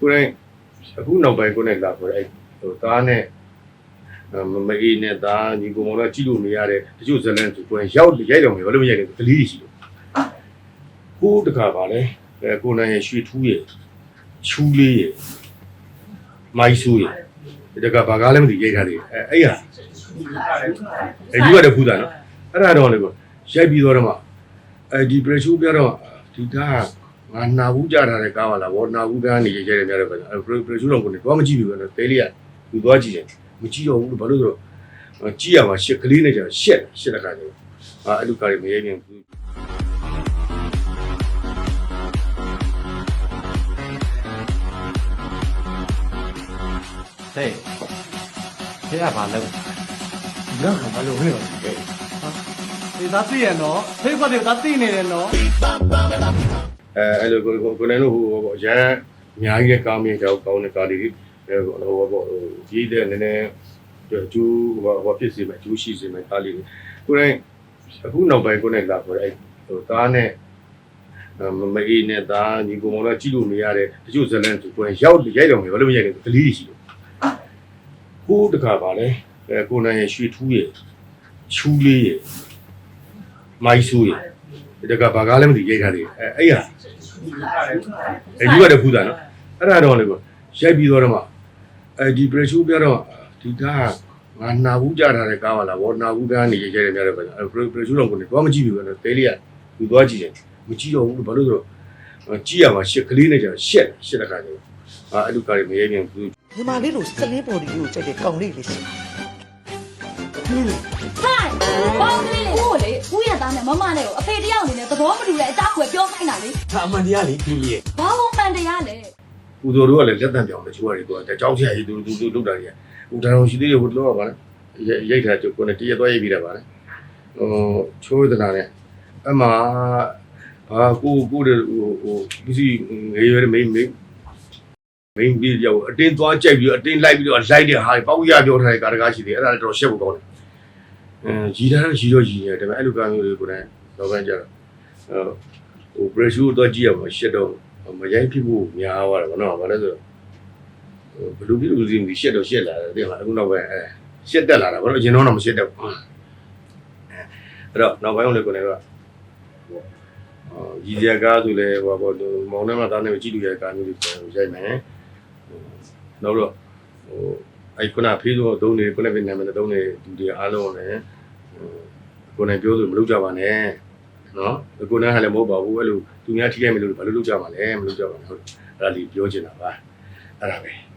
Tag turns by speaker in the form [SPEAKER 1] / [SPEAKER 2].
[SPEAKER 1] ကိုယ်တိုင်အခုနောက်ပိုင်းကိုယ်နဲ့လာခေါ်တဲ့အဲ့ဟိုသားနဲ့မမအေးနဲ့သားညီကောင်တော့ကြည့်လို့မရတဲ့တချို့ဇလန်သူကိုယ်ရောက်ရိုက်တော့မယ်ဘာလို့မရိုက်လဲကလေးတွေရှိလို့ကိုတခါပါလဲအဲကိုနိုင်ရဲ့ရွှေထူးရဲ့ချူးလေးရဲ့မိုက်ဆူရဲ့တကဘာကားလည်းမသိရိုက်ထားတယ်အဲအဲ့ဟာအဲယူရတဲ့ဖူးတာနော်အဲ့ဒါတော့လေကိုရိုက်ပြီးတော့မှအဲဒီ pressure ပြတော့ဒီကား ငါနာဘူးကြတာတဲ့ကားပါလားဘောနာဘူးကားနေရိုက်တဲ့များတော့အဲ pressure တော့ကိုနေတော့မကြည့်ဘူးကတော့တဲလေးကသူသွားကြည့်တယ်မကြည့်တော့ဘူးဘာလို့ဆိုတော့ကြည့်ရမှာရှစ်ကလေးနဲ့ကျတော့ရှက်ရှက်တဲ့ခါကျတော့အာအဲ့လိုကားတွေမရိုက်ပြန်ဘူး
[SPEAKER 2] ဟေးဖေကဘာလုပ်
[SPEAKER 3] ငါကဘာလို့ဝင်လဲ
[SPEAKER 2] ဒီသားသိရနော်ဖေခွက်တွေသားသိနေတယ်နော်
[SPEAKER 1] အဲအဲ့လိုကိုကိုကိုနေလို့ဟိုပေါ့ရန်အများကြီးကားမင်းကြောက်ကောင်းတဲ့ကားတွေအဲဟိုပေါ့ဟိုကြီးတဲ့နည်းနည်းကျူးဟိုဟိုဖြစ်စီမယ်ကျူးရှိစီမယ်ကားလေးကိုနေအခုနောက်ပိုင်းကိုနေလာခေါ်တဲ့ဟိုသားနဲ့မမအေးနဲ့သားညီကောင်တော့ကြည့်လို့မရတဲ့တချို့ဇလန်သူကိုရောက်ရိုက်တော့မယ်ဘာလို့မရိုက်လဲကလေးတွေရှိလို့ကိုတခါပါလဲအဲကိုနိုင်ရဲ့ရွှေထူးရဲ့ချူးလေးရဲ့မိုက်ဆူရဲ့ တကဘာကားလည်းမသိရိုက်ထားတယ်အဲအဲ့ဟာအဲယူရတဲ့ဖူးတာနော်အဲ့ဒါတော့လေကိုရိုက်ပြီးတော့မှအဲဒီ pressure ပြတော့ဒီကားငါနာဘူးကြတာတဲ့ကားပါလားဘောနာဘူးကားနေရိုက်တဲ့များတော့ပဲအဲ pressure တော့ကိုနေတော့မကြည့်ဘူးကတော့တဲလေးကသူသွားကြည့်တယ်မကြည့်တော့ဘူးဘာလို့ဆိုတော့ကြည့်ရမှာရှစ်ကလေးနဲ့ကျတော့ရှက်ရှက်တဲ့ခါကျတော့အာအဲ့လိုကားတွေမရိုက်ပြန်ဘူး
[SPEAKER 4] ညီမလေးတို့စလေးပေါ်ဒီကိုကြိုက်တဲ့ကောင်းလေးလေးရှိ
[SPEAKER 5] ဟိုင်ပေါင်းကလေးလေးကိုလေ ဦးရသားနဲ့မမနဲ့ကိုအဖေတယောက်အနေနဲ့သဘောမတူတဲ့အကြောင်းကိုပြောခိုင်းတာလေ
[SPEAKER 3] ဒါအမှန်တရားလေးပြီးရဲ့
[SPEAKER 5] ဘာလို့မှန်တရားလဲ
[SPEAKER 1] ပူဇော်တို့ကလည်းလက်တံပြောင်းတယ်ချိုးရတယ်သူကကြောင်းချရာကြီးသူသူလုပ်တာကြီးဟိုတတော်ရှိသေးတယ်ဟိုတော့ပါလားရိုက်ထားကြကိုနဲ့တရက်သွားရိုက်ပြီးတာပါလေဟိုချိုးသနာနဲ့အမှအာကိုကိုတဲ့ဟိုဟိုပစ္စည်းငယ်ရွယ်မိမ့်မိမ့်မိမ့်ပြီးရောက်အတင်းသွားကြိုက်ပြီးအတင်းလိုက်ပြီးတော့လိုက်တဲ့ဟာပေါက်ရပြောထားတဲ့ကာရကားရှိတယ်အဲ့ဒါလည်းတော့ရှက်ဖို့ကောင်းတယ် အဲရီတာတော့ရီတော့ရီတယ်ဒါပေမဲ့အဲ့လိုကားမျိုးတွေကိုလည်းတော့ပဲကြတော့ဟို pressure တော့ကြည့်ရမှာရှက်တော့မရိုက်ဖြစ်ဖို့များသွားတယ်ဗောနော်ဘာလဲဆိုတော့ဘလူးပြီးလူစီမီရှက်တော့ရှက်လာတယ်တဲ့မှာအခုနောက်ပဲအဲရှက်တက်လာတာဘာလို့အရင်တော့မရှက်တက်ဘူးအဲ့တော့နောက်ပိုင်းလည်းကိုယ်လည်းကအော်ရည်ရကားဆိုလဲဟိုဘောမောင်နှမသားနဲ့ကြည့်လို့ရကားမျိုးတွေရိုက်မယ်နောက်တော့ဟို အဲ့ခုနဖေးဆိုဒုံးနေခုနကနာမည်ဒုံးနေသူတွေအားလုံးလည်းကိုယ်နဲ့ပြောဆိုမလုပ်ကြပါနဲ့နော်ကိုယ်နဲ့ဟာလည်းမဟုတ်ပါဘူးအဲ့လိုသူများထိခိုက်မယ်လို့ဘာလို့လုပ်ကြမှာလဲမလုပ်ကြပါနဲ့ဟုတ်အဲ့ဒါလေးပြောချင်တာပါအဲ့ဒါပဲ